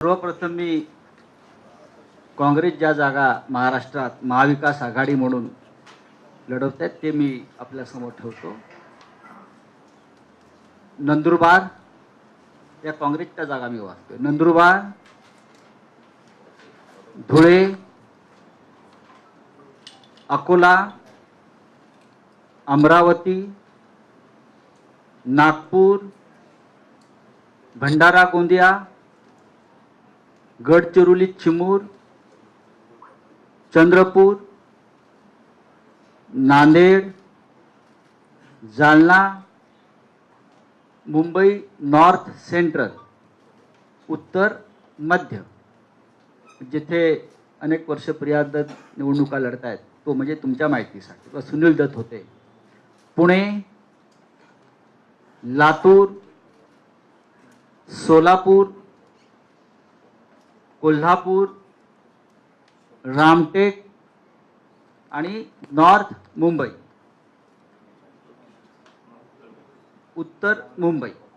सर्वप्रथम मी काँग्रेस ज्या जागा महाराष्ट्रात महाविकास आघाडी म्हणून लढवत आहेत ते मी आपल्यासमोर ठेवतो. नंदुरबार या काँग्रेसच्या जागा मी वाचतोय. नंदुरबार धुळे अकोला अमरावती नागपूर भंडारा गोंदिया गडचिरोली चिमूर चंद्रपूर नांदेड जालना मुंबई नॉर्थ सेंट्रल उत्तर मध्य. जिथे अनेक वर्ष प्रिया दत्त निवडणुका लढत आहेत तो म्हणजे तुमच्या माहितीसाठी. व सुनील दत्त होते. पुणे लातूर सोलापूर कोल्हापूर रामटेक आणि नॉर्थ मुंबई. उत्तर मुंबई.